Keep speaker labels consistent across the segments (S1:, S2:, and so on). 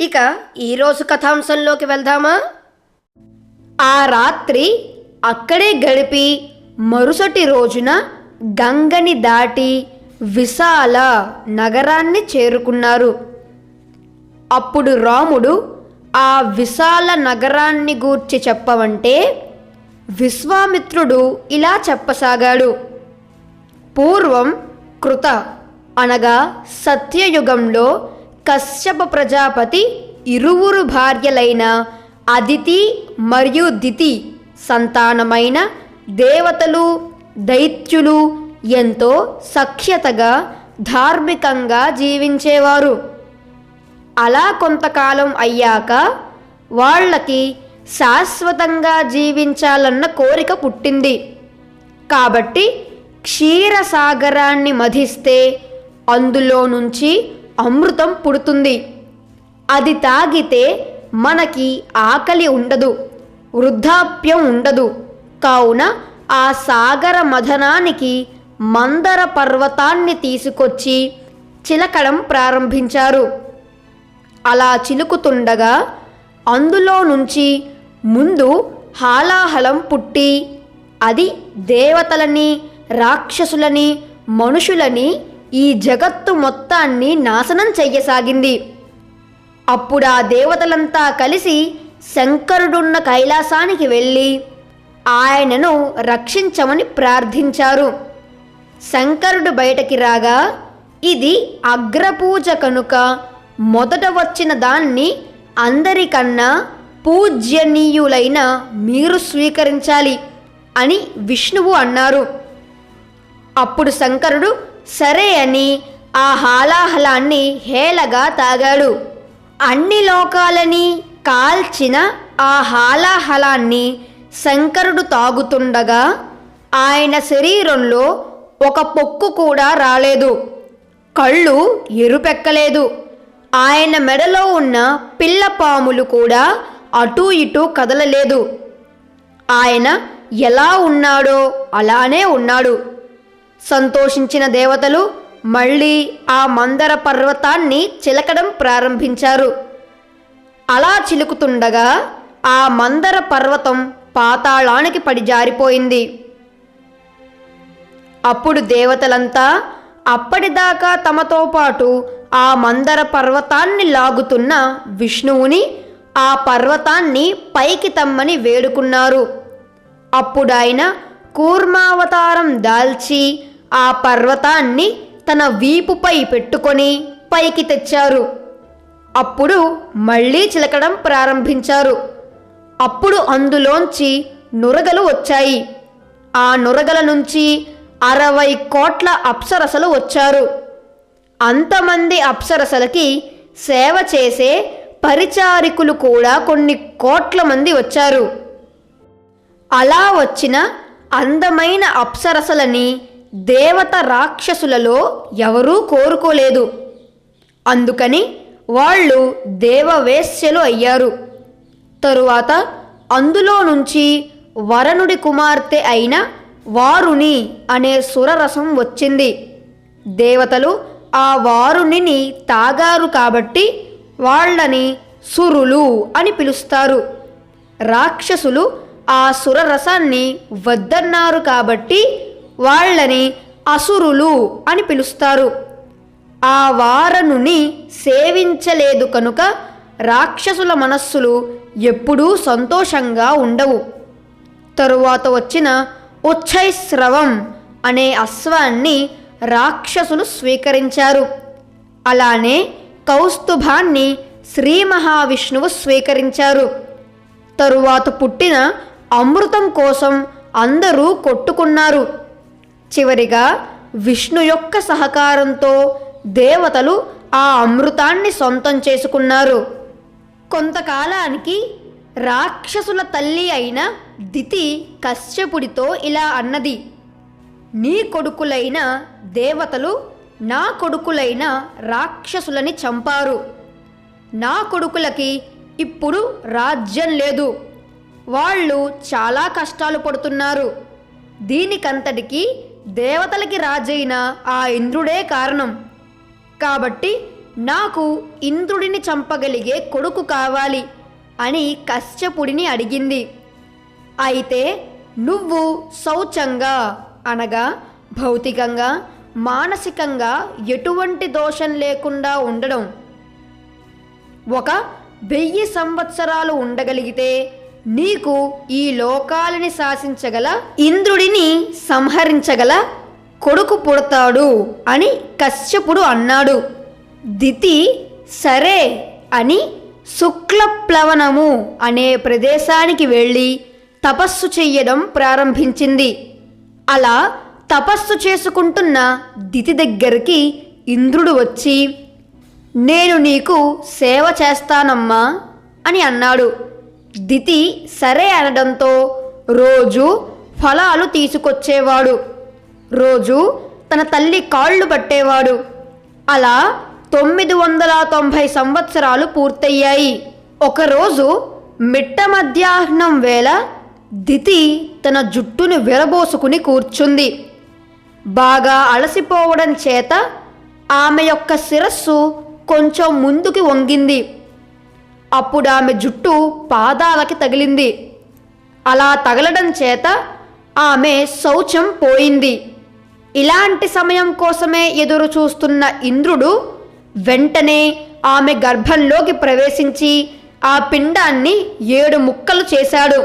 S1: ఇక ఈరోజు కథాంశంలోకి వెళ్దామా? ఆ రాత్రి అక్కడే గడిపి మరుసటి రోజున గంగని దాటి విశాల నగరాన్ని చేరుకున్నారు. అప్పుడు రాముడు ఆ విశాల నగరాన్ని గూర్చి చెప్పవంటే విశ్వామిత్రుడు ఇలా చెప్పసాగాడు. పూర్వం కృత అనగా సత్యయుగంలో కశ్యప ప్రజాపతి ఇరువురు భార్యలైన అదితి మరియు దితి సంతానమైన దేవతలు దైత్యులు ఎంతో సఖ్యతగా ధార్మికంగా జీవించేవారు. అలా కొంతకాలం అయ్యాక వాళ్ళకి శాశ్వతంగా జీవించాలన్న కోరిక పుట్టింది. కాబట్టి క్షీరసాగరాన్ని మధిస్తే అందులో నుంచి అమృతం పుడుతుంది. అది తాగితే మనకి ఆకలి ఉండదు వృద్ధాప్యం ఉండదు. కావున ఆ సాగర మథనానికి మందర పర్వతాన్ని తీసుకొచ్చి చిలకడం ప్రారంభించారు. అలా చిలుకుతుండగా అందులో నుంచి ముందు హాలాహలం పుట్టి అది దేవతలని రాక్షసులని మనుషులని ఈ జగత్తు మొత్తాన్ని నాశనం చెయ్యసాగింది. అప్పుడు ఆ దేవతలంతా కలిసి శంకరుడున్న కైలాసానికి వెళ్ళి ఆయనను రక్షించమని ప్రార్థించారు. శంకరుడు బయటకి రాగా ఇది అగ్రపూజ కనుక. మొదట వచ్చిన దాన్ని అందరికన్నా పూజ్యనీయులైన మీరు స్వీకరించాలి అని విష్ణువు అన్నారు. అప్పుడు శంకరుడు సరే అని ఆ హాలాహలాన్ని హేళగా తాగాడు. అన్ని లోకాలని కాల్చిన ఆ హాలాహలాన్ని శంకరుడు తాగుతుండగా ఆయన శరీరంలో ఒక పొక్కు కూడా రాలేదు. కళ్ళు ఎరుపెక్కలేదు. ఆయన మెడలో ఉన్న పిల్ల పాములు కూడా అటూ ఇటూ కదలలేదు. ఆయన ఎలా ఉన్నాడో అలానే ఉన్నాడు. సంతోషించిన దేవతలు మళ్ళీ ఆ మందర పర్వతాన్ని చిలకడం ప్రారంభించారు. అలా చిలుకుతుండగా ఆ మందర పర్వతం పాతాళానికి పడి జారిపోయింది. అప్పుడు దేవతలంతా అప్పటిదాకా తమతో పాటు ఆ మందర పర్వతాన్ని లాగుతున్న విష్ణువుని ఆ పర్వతాన్ని పైకి తమ్మని వేడుకున్నారు. అప్పుడాయన కూర్మావతారం దాల్చి ఆ పర్వతాన్ని తన వీపుపై పెట్టుకొని పైకి తెచ్చారు. అప్పుడు మళ్ళీ చిలకడం ప్రారంభించారు. అప్పుడు అందులోంచి నురగలు వచ్చాయి. ఆ నురగల నుంచి అరవై కోట్ల అప్సరసలు వచ్చారు. అంతమంది అప్సరసలకి సేవ చేసే పరిచారికులు కూడా కొన్ని కోట్ల మంది వచ్చారు. అలా వచ్చిన అందమైన అప్సరసలని దేవత రాక్షసులలో ఎవరూ కోరుకోలేదు. అందుకని వాళ్ళు దేవవేశ్యలు అయ్యారు. తరువాత అందులో నుంచి వరనుడి కుమార్తె అయిన వారుని అనే సురరసం వచ్చింది. దేవతలు ఆ వారుణిని తాగారు కాబట్టి వాళ్ళని సురులు అని పిలుస్తారు. రాక్షసులు ఆ సురరసాన్ని వద్దన్నారు కాబట్టి వాళ్ళని అసురులు అని పిలుస్తారు. ఆ వారనుని సేవించలేదు కనుక రాక్షసుల మనస్సులు ఎప్పుడూ సంతోషంగా ఉండవు. తరువాత వచ్చిన ఉచ్చైస్రవం అనే అశ్వాన్ని రాక్షసులు స్వీకరించారు. అలానే కౌస్తుభాన్ని శ్రీ మహావిష్ణువు స్వీకరించారు. తరువాత పుట్టిన అమృతం కోసం అందరూ కొట్టుకున్నారు. చివరిగా విష్ణు యొక్క సహకారంతో దేవతలు ఆ అమృతాన్ని సొంతం చేసుకున్నారు. కొంతకాలానికి రాక్షసుల తల్లి అయిన దితి కశ్యపుడితో ఇలా అన్నది నీ కొడుకులైన దేవతలు నా కొడుకులైన రాక్షసులని చంపారు. నా కొడుకులకి ఇప్పుడు రాజ్యం లేదు. వాళ్ళు చాలా కష్టాలు పడుతున్నారు. దీనికంతటికీ దేవతలకి రాజైన ఆ ఇంద్రుడే కారణం. కాబట్టి నాకు ఇంద్రుడిని చంపగలిగే కొడుకు కావాలి అని కశ్యపుడిని అడిగింది. అయితే నువ్వు శౌచంగా అనగా భౌతికంగా మానసికంగా ఎటువంటి దోషం లేకుండా ఉండడం. ఒక వెయ్యి సంవత్సరాలు ఉండగలిగితే నీకు ఈ లోకాలని శాసించగల ఇంద్రుడిని సంహరించగల కొడుకు పుడతాడు అని కశ్యపుడు అన్నాడు. దితి సరే అని శుక్లప్లవనము అనే ప్రదేశానికి వెళ్ళి తపస్సు చెయ్యడం ప్రారంభించింది. అలా తపస్సు చేసుకుంటున్న దితి దగ్గరికి ఇంద్రుడు వచ్చి నేను నీకు సేవ చేస్తానమ్మా అని అన్నాడు. దితి సరే అనడంతో రోజు ఫలాలు తీసుకొచ్చేవాడు. రోజు తన తల్లి కాళ్ళు పట్టేవాడు. అలా తొమ్మిది వందల తొంభై సంవత్సరాలు పూర్తయ్యాయి. ఒకరోజు మిట్ట మధ్యాహ్నం వేళ దితి తన జుట్టును విరబోసుకుని కూర్చుంది. బాగా అలసిపోవడం చేత ఆమె యొక్క శిరస్సు కొంచెం ముందుకి వంగింది. అప్పుడు ఆమె జుట్టు పాదాలకి తగిలింది. అలా తగలడం చేత ఆమె శౌచం పోయింది. ఇలాంటి సమయం కోసమే ఎదురు చూస్తున్న ఇంద్రుడు వెంటనే ఆమె గర్భంలోకి ప్రవేశించి ఆ పిండాన్ని ఏడు ముక్కలు చేశాడు.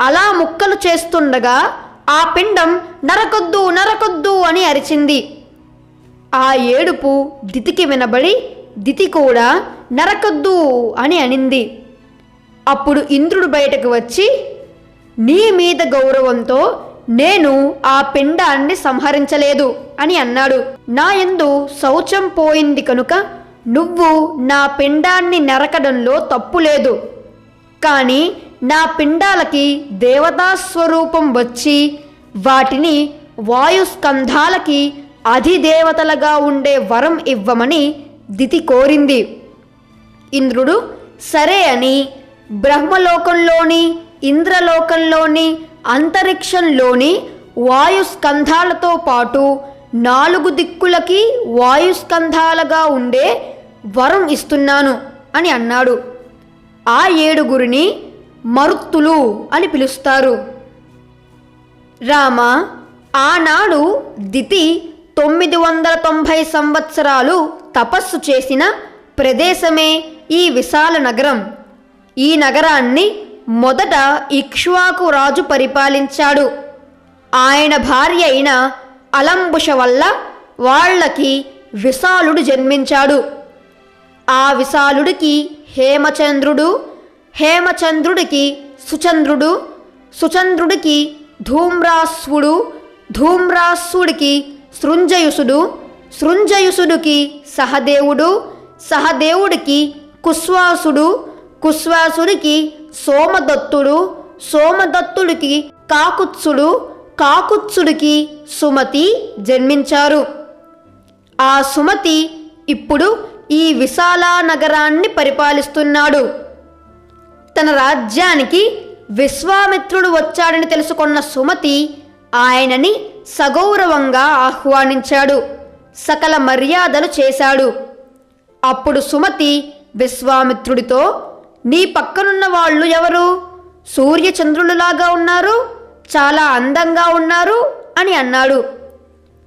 S1: అలా ముక్కలు చేస్తుండగా ఆ పిండం నరకొద్దు నరకొద్దు అని అరిచింది. ఆ ఏడుపు దితికి వినబడి దితి కూడా నరకొద్దు అని అనింది. అప్పుడు ఇంద్రుడు బయటకు వచ్చి నీ మీద గౌరవంతో నేను ఆ పిండాన్ని సంహరించలేదు అని అన్నాడు. నా ఎందు శౌచం పోయింది కనుక నువ్వు నా పిండాన్ని నరకడంలో తప్పు లేదు. కానీ నా పిండాలకి దేవతా స్వరూపం వచ్చి వాటిని వాయుస్కంధాలకి అధిదేవతలుగా ఉండే వరం ఇవ్వమని దితి కోరింది. ఇంద్రుడు సరే అని బ్రహ్మలోకంలోని ఇంద్రలోకంలోని అంతరిక్షంలోని వాయుస్కంధాలతో పాటు నాలుగు దిక్కులకి వాయుస్కంధాలుగా ఉండే వరం ఇస్తున్నాను అని అన్నాడు. ఆ ఏడుగురిని మరుత్తులు అని పిలుస్తారు. రామ ఆనాడు దితి తొమ్మిది వందల తొంభై సంవత్సరాలు తపస్సు చేసిన ప్రదేశమే ఈ విశాల నగరం. ఈ నగరాన్ని మొదట ఇక్ష్వాకు రాజు పరిపాలించాడు. ఆయన భార్య అయిన అలంబుష వల్ల వాళ్ళకి విశాలుడు జన్మించాడు. ఆ విశాలుడికి హేమచంద్రుడు హేమచంద్రుడికి సుచంద్రుడు సుచంద్రుడికి ధూమ్రాస్వుడు ధూమ్రాస్వుడికి సృంజయుసుడు సృంజయుసుడికి సహదేవుడు సహదేవుడికి కుశ్వాసుడు కుశ్వాసుడికి సోమదత్తుడు సోమదత్తుడికి కాకుత్సుడు కాకుత్సుడికి సుమతి జన్మించారు. ఆ సుమతి ఇప్పుడు ఈ విశాల నగరాన్ని పరిపాలిస్తున్నాడు. తన రాజ్యానికి విశ్వామిత్రుడు వచ్చాడని తెలుసుకున్న సుమతి ఆయనని సగౌరవంగా ఆహ్వానించాడు. సకల మర్యాదలు చేశాడు. అప్పుడు సుమతి విశ్వామిత్రుడితో నీ పక్కనున్న వాళ్ళు ఎవరు? సూర్యచంద్రులలాగా ఉన్నారు? చాలా అందంగా ఉన్నారు? అని అన్నాడు.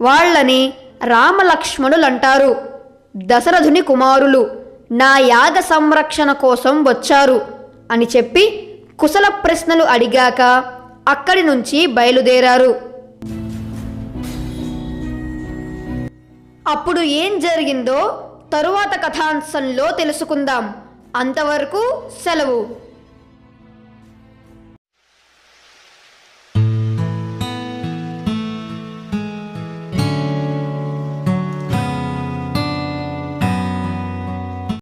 S1: వాళ్ళని రామలక్ష్మణులంటారు. దశరథుని కుమారులు నా యాగ సంరక్షణ కోసం వచ్చారు అని చెప్పి కుశల ప్రశ్నలు అడిగాక అక్కడి నుంచి బయలుదేరారు. అప్పుడు ఏం జరిగిందో తరువాత కథాంశంలో తెలుసుకుందాం. అంతవరకు సెలవు.